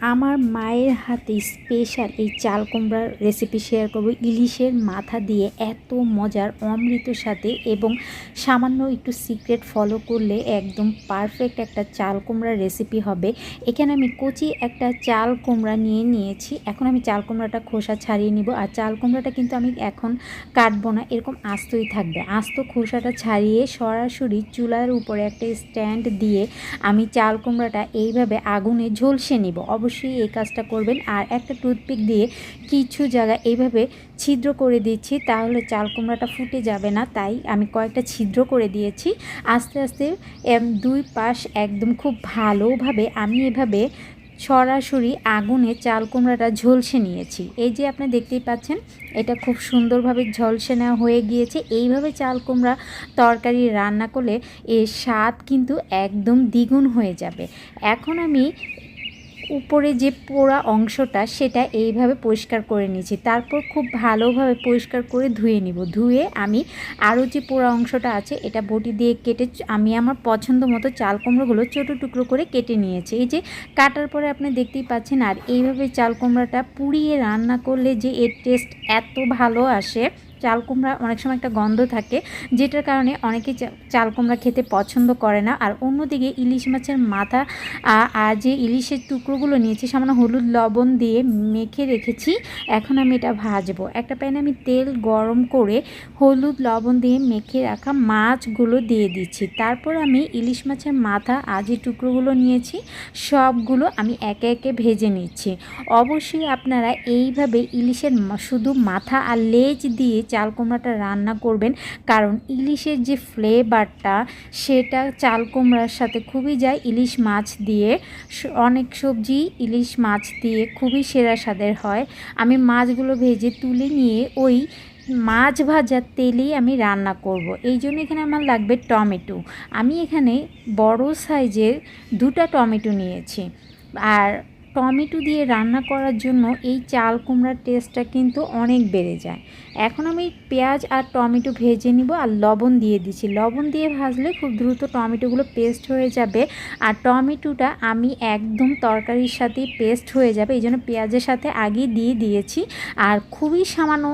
আমার মায়ের হাতে স্পেশাল এই চাল কুমড়ার রেসিপি শেয়ার করব। ইলিশের মাথা দিয়ে এত মজার অমৃতর সাথে এবং সামান্য একটু সিক্রেট ফলো করলে একদম পারফেক্ট একটা চাল কুমড়ার রেসিপি হবে। এখানে আমি কচি একটা চাল কুমড়া নিয়ে নিয়েছি। এখন আমি চাল কুমড়াটা খোসা ছাড়িয়ে নিব। আর চাল কুমড়াটা কিন্তু আমি এখন কাটবো না, এরকম আস্তই থাকবে। আস্ত খোসাটা ছাড়িয়ে সরাসরি চুলার উপরে একটা স্ট্যান্ড দিয়ে আমি চাল কুমড়াটা এইভাবে আগুনে ঝলসে নিব। অবশ্যই এই কাজটা করবেন। আর একটা টুথপিক দিয়ে কিছু জায়গা এইভাবে ছিদ্র করে দিচ্ছি, তাহলে চাল কুমড়াটা ফুটে যাবে না। তাই আমি কয়েকটা ছিদ্র করে দিয়েছি। আস্তে আস্তে দুই পাশ একদম খুব ভালোভাবে আমি এভাবে সরাসরি আগুনে চাল কুমড়াটা ঝলসে নিয়েছি। এই যে আপনি দেখতেই পাচ্ছেন, এটা খুব সুন্দরভাবে ঝলসে নেওয়া হয়ে গিয়েছে। এইভাবে চাল কুমড়া তরকারি রান্না করলে এর স্বাদ কিন্তু একদম দ্বিগুণ হয়ে যাবে। এখন আমি উপরে যে পোড়া অংশটা, সেটা এইভাবে পরিষ্কার করে নিয়েছি। তারপর খুব ভালোভাবে পরিষ্কার করে ধুয়ে নিব। ধুয়ে আমি আরও যে পোড়া অংশটা আছে, এটা বটি দিয়ে কেটে আমি আমার পছন্দ মতো চাল কুমড়োগুলো ছোটো টুকরো করে কেটে নিয়েছি। এই যে কাটার পরে আপনি দেখতেই পাচ্ছেন, আর এইভাবে চাল কুমড়াটা পুড়িয়ে রান্না করলে যে এর টেস্ট এত ভালো আসে চাল কুমড়া অনেক সময় একটা গন্ধ থাকে, যেটার কারণে অনেকে চাল কুমড়া খেতে পছন্দ করে না। আর অন্যদিকে ইলিশ মাছের মাথা আর যে ইলিশের টুকরোগুলো নিয়েছি, সামান্য হলুদ লবণ দিয়ে মেখে রেখেছি, এখন আমি এটা ভাজবো। একটা প্যানে আমি তেল গরম করে হলুদ লবণ দিয়ে মেখে রাখা মাছগুলো দিয়ে দিচ্ছি। তারপর আমি ইলিশ মাছের মাথা আর যে টুকরোগুলো নিয়েছি, সবগুলো আমি একে একে ভেজে নিচ্ছি। অবশ্যই আপনারা এইভাবে ইলিশের শুধু মাথা আর লেজ দিয়ে চাল কুমড়াটা রান্না করবেন। কারণ ইলিশের যে ফ্লেভারটা সেটা চাল কুমড়ার সাথে খুবই যায়। ইলিশ মাছ দিয়ে অনেক সবজি ইলিশ মাছ দিয়ে খুবই সেরা স্বাদের হয়। আমি মাছগুলো ভেজে তুলে নিয়ে ওই মাছ ভাজার তেলেই আমি রান্না করব। এই জন্য এখানে আমার লাগবে টমেটো। আমি এখানে বড় সাইজের দুটা টমেটো নিয়েছি। আর টমেটো দিয়ে রান্না করার জন্য এই চাল কুমড়ার টেস্টটা কিন্তু অনেক বেড়ে যায়। এখন আমি পেঁয়াজ আর টমেটো ভেজে নিব আর লবণ দিয়ে দিচ্ছি। লবণ দিয়ে ভাজলে খুব দ্রুত টমেটোগুলো পেস্ট হয়ে যাবে আর টমেটোটা আমি একদম তরকারির সাথে পেস্ট হয়ে যাবে। এই জন্য পেঁয়াজের সাথে আগে দিয়ে দিয়েছি আর খুবই সামান্য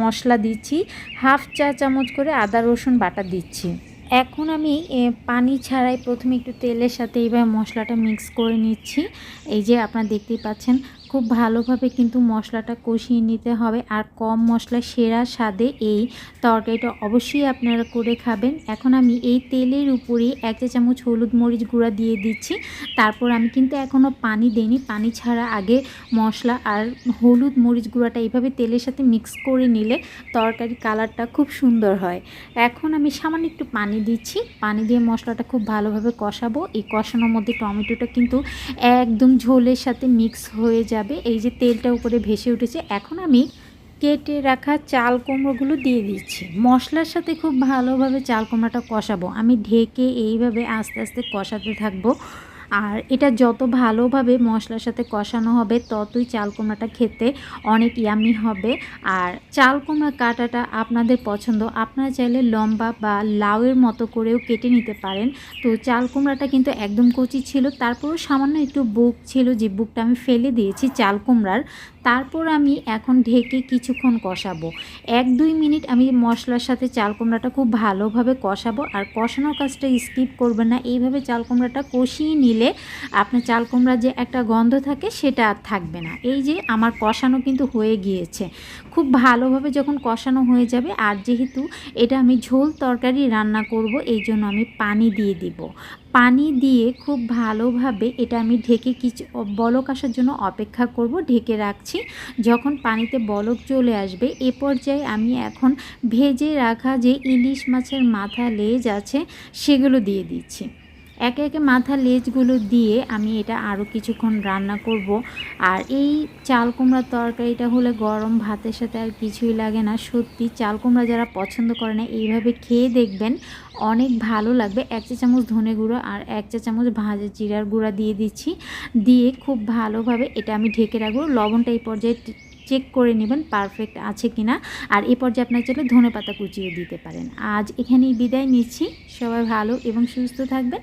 মশলা দিচ্ছি। হাফ চা চামচ করে আদা রসুন বাটা দিচ্ছি। এখন আমি পানি ছাড়াই প্রথমে একটু তেলের সাথে এইভাবে মশলাটা মিক্স করে নিচ্ছি। এই যে আপনারা দেখতেই পাচ্ছেন খুব ভালোভাবে কিন্তু মশলাটা কষিয়ে নিতে হবে আর কম মশলা সেরা স্বাদে এই তরকারিটা অবশ্যই আপনারা করে খাবেন। এখন আমি এই তেলের উপরেই এক চা চামচ হলুদ মরিচ গুঁড়া দিয়ে দিচ্ছি। তারপর আমি কিন্তু এখনও পানি দিইনি। পানি ছাড়া আগে মশলা আর হলুদ মরিচ গুঁড়াটা এইভাবে তেলের সাথে মিক্স করে নিলে তরকারি কালারটা খুব সুন্দর হয়। এখন আমি সামান্য একটু পানি দিচ্ছি। পানি দিয়ে মশলাটা খুব ভালোভাবে কষাবো। এই কষানোর মধ্যে টমেটোটা কিন্তু একদম ঝোলের সাথে মিক্স হয়ে যাবে। এই যে তেলটা উপরে ভেসে উঠেছে, এখন আমি কেটে রাখা চাল কুমড়োগুলো দিয়ে দিচ্ছি। মশলার সাথে খুব ভালোভাবে চাল কুমড়োটা কষাবো। আমি ঢেকে এইভাবে আস্তে আস্তে কষাতে থাকব। আর এটা যত ভালোভাবে মশলার সাথে কষানো হবে, ততই চাল কুমড়াটা খেতে অনেক ইয়ামি হবে। আর চাল কুমড়া কাটাটা আপনাদের পছন্দ, আপনারা চাইলে লম্বা বা লাউয়ের মতো করেও কেটে নিতে পারেন। তো চাল কুমড়াটা কিন্তু একদম কচি ছিল, তারপরও সামান্য একটু বুক ছিল, যে বুকটা আমি ফেলে দিয়েছি চাল কুমড়ার। তারপর আমি এখন ঢেকে কিছুক্ষণ কষাবো। এক দুই মিনিট আমি মশলার সাথে চাল কুমড়াটা খুব ভালোভাবে কষাবো, আর কষানোর কাজটা স্কিপ করবেন না। এইভাবে চাল কুমড়াটা কষিয়ে নিলে আপনার চাল কুমড়ার যে একটা গন্ধ থাকে সেটা আর থাকবে না। এই যে আমার কষানো কিন্তু হয়ে গিয়েছে। খুব ভালোভাবে যখন কষানো হয়ে যাবে আর যেহেতু এটা আমি ঝোল তরকারি রান্না করব, এই জন্য আমি পানি দিয়ে দিব। পানি দিয়ে খুব ভালোভাবে এটা আমি ঢেকে কিছু বলক আসার জন্য অপেক্ষা করব, ঢেকে রাখছি। যখন পানিতে বলক চলে আসবে, এ পর্যায়ে আমি এখন ভেজে রাখা যে ইলিশ মাছের মাথা লেজ আছে, সেগুলো দিয়ে দিচ্ছি। একে একে মাথা লেজগুলো দিয়ে আমি এটা আরও কিছুক্ষণ রান্না করব। আর এই চাল কুমড়ার তরকারিটা হলে গরম ভাতের সাথে আর কিছুই লাগে না। সত্যি চাল কুমড়া যারা পছন্দ করে না, এইভাবে খেয়ে দেখবেন অনেক ভালো লাগবে। এক চা চামচ ধনে গুঁড়ো আর এক চা চামচ ভাজা জিরার গুঁড়া দিয়ে দিচ্ছি। দিয়ে খুব ভালোভাবে এটা আমি ঢেকে রাখব। লবণটা এই পর্যায়ে চেক করে নেবেন পারফেক্ট আছে কিনা। আর এই পর্যায়ে আপনার চাইলে ধনে পাতা কুচিয়ে দিতে পারেন। আজ এখানেই বিদায় নিচ্ছি। সবাই ভালো এবং সুস্থ থাকবেন।